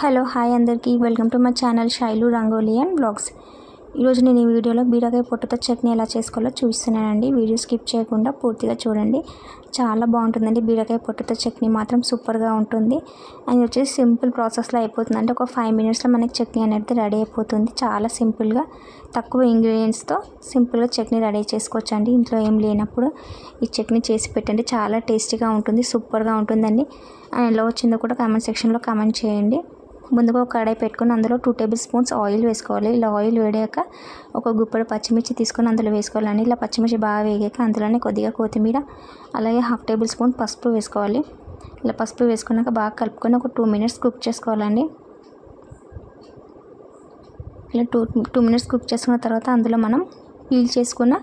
Hello hi అందరికీ. Welcome to my channel Shailu rangoli and blogs. ఈరోజు నేను ఈ వీడియోలో బీరకాయ పొట్టుతో చట్నీ ఎలా చేసుకోవాలో చూస్తున్నానండి వీడియో స్కిప్ చేయకుండా పూర్తిగా చూడండి. చాలా బాగుంటుందండి. బీరకాయ పొట్టుతో చట్నీ మాత్రం సూపర్గా ఉంటుంది. అండ్ వచ్చేసి సింపుల్ ప్రాసెస్లో అయిపోతుంది అంటే ఒక ఫైవ్ మినిట్స్లో మనకి చట్నీ అనేది రెడీ అయిపోతుంది. చాలా సింపుల్గా తక్కువ ఇంగ్రీడియంట్స్తో సింపుల్గా చట్నీ రెడీ చేసుకోవచ్చు అండి ఇంట్లో ఏం లేనప్పుడు ఈ చట్నీ చేసి పెట్టండి. చాలా టేస్టీగా ఉంటుంది సూపర్గా ఉంటుందండి. అండ్ ఎలా వచ్చిందో కూడా కామెంట్ సెక్షన్లో కామెంట్ చేయండి. ముందుగా ఒక కడాయి పెట్టుకొని అందులో టూ టేబుల్ స్పూన్స్ ఆయిల్ వేసుకోవాలి. ఇలా ఆయిల్ వేడాక ఒక గుప్పడి పచ్చిమిర్చి తీసుకొని అందులో వేసుకోవాలండి. ఇలా పచ్చిమిర్చి బాగా వేగాక అందులోనే కొద్దిగా కొత్తిమీర అలాగే హాఫ్ టేబుల్ స్పూన్ పసుపు వేసుకోవాలి. ఇలా పసుపు వేసుకున్నాక బాగా కలుపుకొని ఒక టూ మినిట్స్ కుక్ చేసుకోవాలండి. ఇలా టూ టూ మినిట్స్ కుక్ చేసుకున్న తర్వాత అందులో మనం పీల్ చేసుకున్న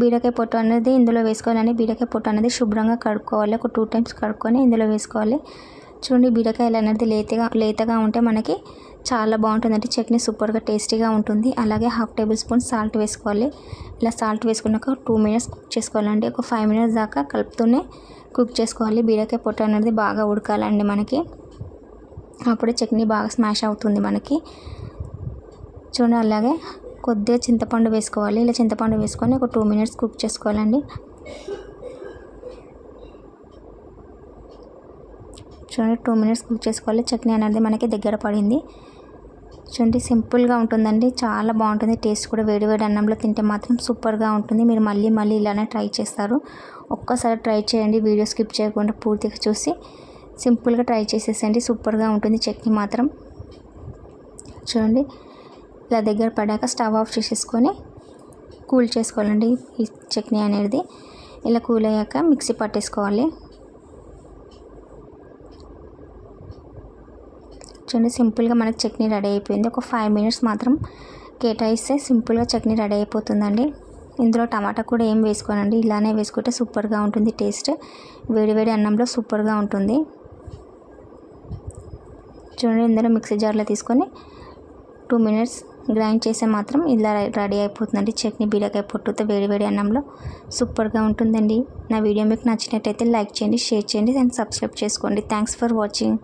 బీరకాయ పొట్టు అనేది ఇందులో వేసుకోవాలండి. బీరకాయ పొట్టు అనేది శుభ్రంగా కడుక్కోవాలి. ఒక టూ టైమ్స్ కడుక్కొని ఇందులో వేసుకోవాలి. చూడండి బీరకాయలు అనేది లేతగా లేతగా ఉంటే మనకి చాలా బాగుంటుందండి. చట్నీ సూపర్గా టేస్టీగా ఉంటుంది. అలాగే హాఫ్ టేబుల్ స్పూన్ సాల్ట్ వేసుకోవాలి. ఇలా సాల్ట్ వేసుకున్నాక టూ మినిట్స్ కుక్ చేసుకోవాలండి. ఒక ఫైవ్ మినిట్స్ దాకా కలుపుతూనే కుక్ చేసుకోవాలి. బీరకాయ పొట్టు అనేది బాగా ఉడకాలండి మనకి. అప్పుడే చట్నీ బాగా స్మాష్ అవుతుంది మనకి. చూడండి అలాగే కొద్దిగా చింతపండు వేసుకోవాలి. ఇలా చింతపండు వేసుకొని ఒక టూ మినిట్స్ కుక్ చేసుకోవాలండి. చూడండి టూ మినిట్స్ కుక్ చేసుకోవాలి. చట్నీ అనేది మనకి దగ్గర పడింది. చూడండి సింపుల్గా ఉంటుందండి. చాలా బాగుంటుంది. టేస్ట్ కూడా వేడి వేడి అన్నంలో తింటే మాత్రం సూపర్గా ఉంటుంది. మీరు మళ్ళీ మళ్ళీ ఇలానే ట్రై చేస్తారు. ఒక్కసారి ట్రై చేయండి. వీడియో స్కిప్ చేయకుండా పూర్తిగా చూసి సింపుల్గా ట్రై చేసేసండి సూపర్గా ఉంటుంది. చట్నీ మాత్రం. చూడండి ఇలా దగ్గర పడాక స్టవ్ ఆఫ్ చేసేసుకొని కూల్ చేసుకోవాలండి ఈ చట్నీ అనేది. ఇలా కూల్ అయ్యాక మిక్సీ పట్టేసుకోవాలి. చూడండి సింపుల్గా మనకి చట్నీ రెడీ అయిపోయింది. ఒక ఫైవ్ మినిట్స్ మాత్రం కేటాయిస్తే సింపుల్గా చట్నీ రెడీ అయిపోతుందండి. ఇందులో టమాటా కూడా ఏం వేసుకోనండి. ఇలానే వేసుకుంటే సూపర్గా ఉంటుంది టేస్ట్. వేడివేడి అన్నంలో సూపర్గా ఉంటుంది. చూడండి ఇందులో మిక్సీ జార్లో తీసుకొని టూ మినిట్స్ గ్రైండ్ చేస్తే మాత్రం ఇలా రెడీ అయిపోతుందండి. చట్నీ బీరకాయ పొట్టుతో వేడివేడి అన్నంలో సూపర్గా ఉంటుందండి. నా వీడియో మీకు నచ్చినట్టయితే లైక్ చేయండి షేర్ చేయండి అండ్ సబ్స్క్రైబ్ చేసుకోండి. Thanks for watching.